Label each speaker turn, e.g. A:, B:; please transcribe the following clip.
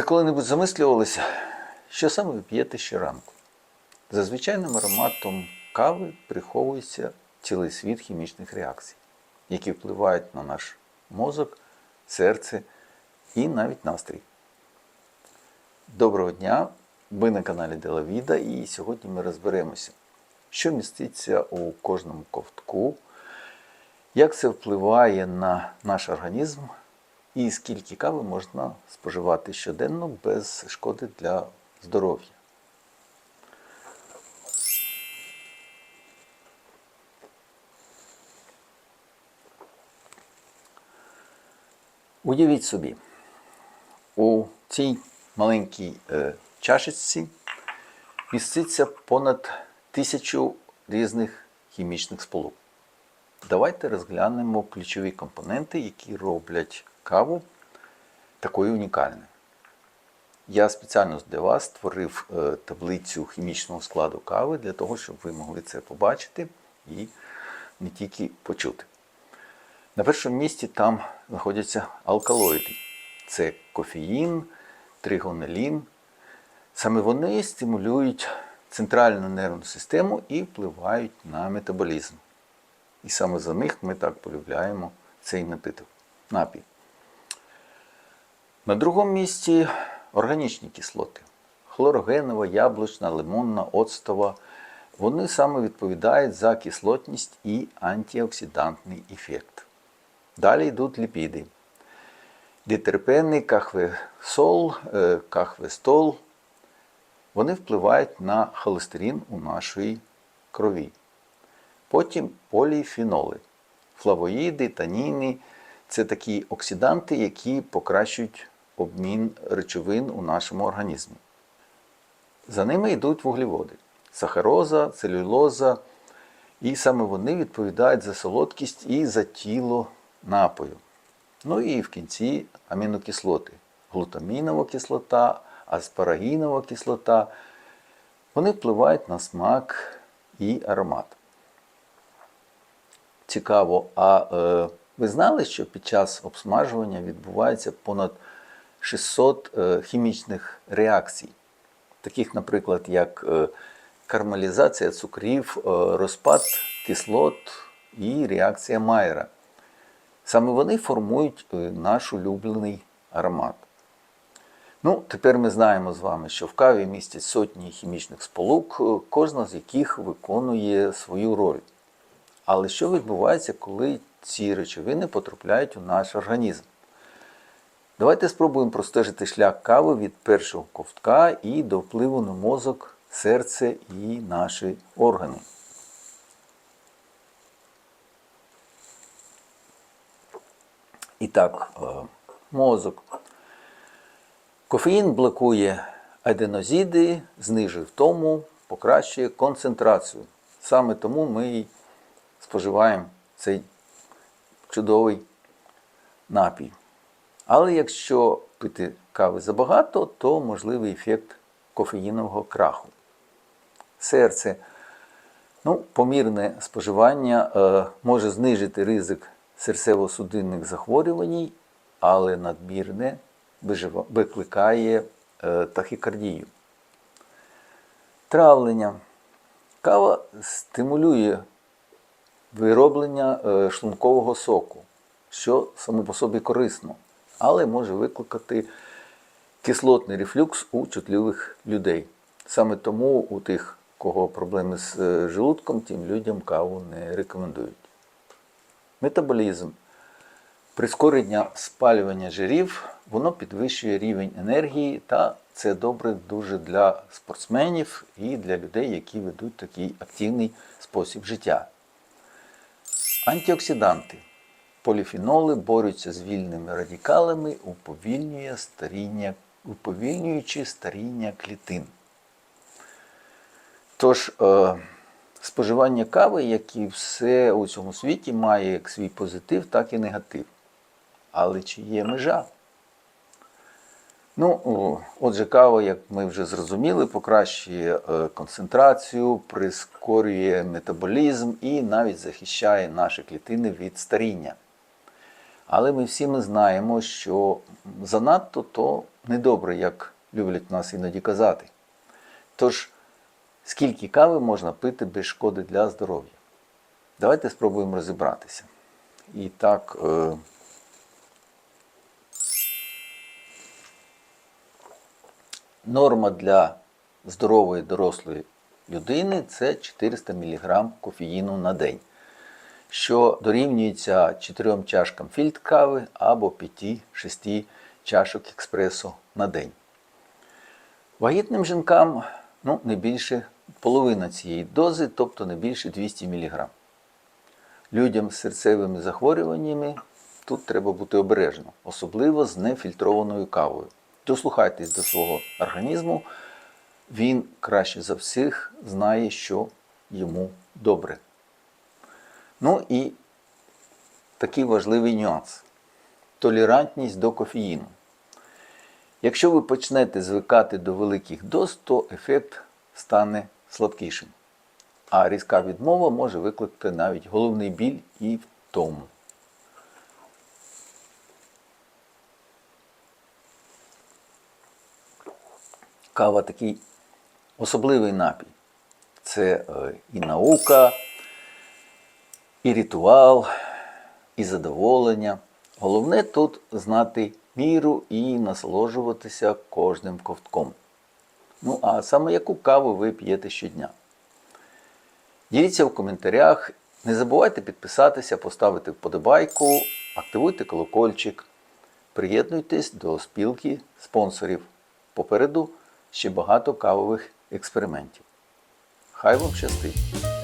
A: Ви коли-небудь замислювалися, що саме ви п'єте щоранку? За звичайним ароматом кави приховується цілий світ хімічних реакцій, які впливають на наш мозок, серце і навіть настрій. Доброго дня! Ви на каналі Делавіда і сьогодні ми розберемося, що міститься у кожному ковтку, як це впливає на наш організм і скільки кави можна споживати щоденно без шкоди для здоров'я. Уявіть собі, у цій маленькій е, чашечці міститься понад тисячу різних хімічних сполук. Давайте розглянемо ключові компоненти, які роблять каву такою унікальною. Я спеціально для вас створив е, таблицю хімічного складу кави для того, щоб ви могли це побачити і не тільки почути. На першому місці там знаходяться алкалоїди. Це кофеїн, тригонелін. Саме вони стимулюють центральну нервну систему і впливають на метаболізм. І саме за них ми так полюбляємо цей напиток, напій. На другому місці органічні кислоти. Хлорогенова, яблучна, лимонна, оцтова. Вони саме відповідають за кислотність і антиоксидантний ефект. Далі йдуть ліпіди. Дітерпени, кахвесол, е, кахвестол. Вони впливають на холестерин у нашій крові. Потім поліфеноли, флавоїди, таніни це такі оксиданти, які покращують обмін речовин у нашому організмі. За ними йдуть вуглеводи сахароза, целюлоза, і саме вони відповідають за солодкість і за тіло напою. Ну і в кінці амінокислоти. Глутамінова кислота, аспарагінова кислота. Вони впливають на смак і аромат. Цікаво, а е, ви знали, що під час обсмажування відбувається понад 600 е, хімічних реакцій, таких, наприклад, як е, кармалізація цукрів, е, розпад кислот і реакція Майера. Саме вони формують наш улюблений аромат. Ну, тепер ми знаємо з вами, що в каві містять сотні хімічних сполук, кожна з яких виконує свою роль. Але що відбувається, коли ці речовини потрапляють у наш організм? Давайте спробуємо простежити шлях кави від першого ковтка і до впливу на мозок, серце і наші органи. І так, е, мозок. Кофеїн блокує аденозіди, знижує втому, покращує концентрацію. Саме тому ми споживаємо цей чудовий напій. Але якщо пити кави забагато, то можливий ефект кофеїнового краху. Серце. Ну, Помірне споживання е, може знижити ризик серцево-судинних захворювань, але надмірне викликає е, тахікардію. Травлення. Кава стимулює вироблення е, шлункового соку, що само по собі корисно, але може викликати кислотний рефлюкс у чутливих людей. Саме тому у тих, кого проблеми з е, желудком, тим людям каву не рекомендують. Метаболізм. Прискорення спалювання жирів, воно підвищує рівень енергії, та це добре дуже для спортсменів і для людей, які ведуть такий активний спосіб життя. Антиоксиданти. Поліфеноли борються з вільними радикалами, уповільнює старіння, уповільнюючи старіння клітин. Тож, е, споживання кави, як і все у цьому світі, має як свій позитив, так і негатив. Але чи є межа? Ну, отже, кава, як ми вже зрозуміли, покращує е, концентрацію, прискорює метаболізм і навіть захищає наші клітини від старіння. Але ми всі ми знаємо, що занадто то недобре, як люблять нас іноді казати. Тож, скільки кави можна пити без шкоди для здоров'я? Давайте спробуємо розібратися. І так, е, норма для здорової дорослої людини це 400 мг кофеїну на день, що дорівнюється 4 чашкам фільтркави або 5-6 чашок експресо на день. Вагітним жінкам ну, не більше половина цієї дози, тобто не більше 200 мг. Людям з серцевими захворюваннями тут треба бути обережно, особливо з нефільтрованою кавою. Дослухайтесь до свого організму, він краще за всіх знає, що йому добре. Ну і такий важливий нюанс толерантність до кофеїну. Якщо ви почнете звикати до великих доз, то ефект стане слабкішим. А різка відмова може викликати навіть головний біль і втому. Кава такий особливий напій. Це е, і наука, і ритуал, і задоволення. Головне тут знати міру і насолоджуватися кожним ковтком. Ну, а саме яку каву ви п'єте щодня? Діліться в коментарях. Не забувайте підписатися, поставити вподобайку, активуйте колокольчик, приєднуйтесь до спілки спонсорів. Попереду ще багато кавових експериментів. Хай вам щастить!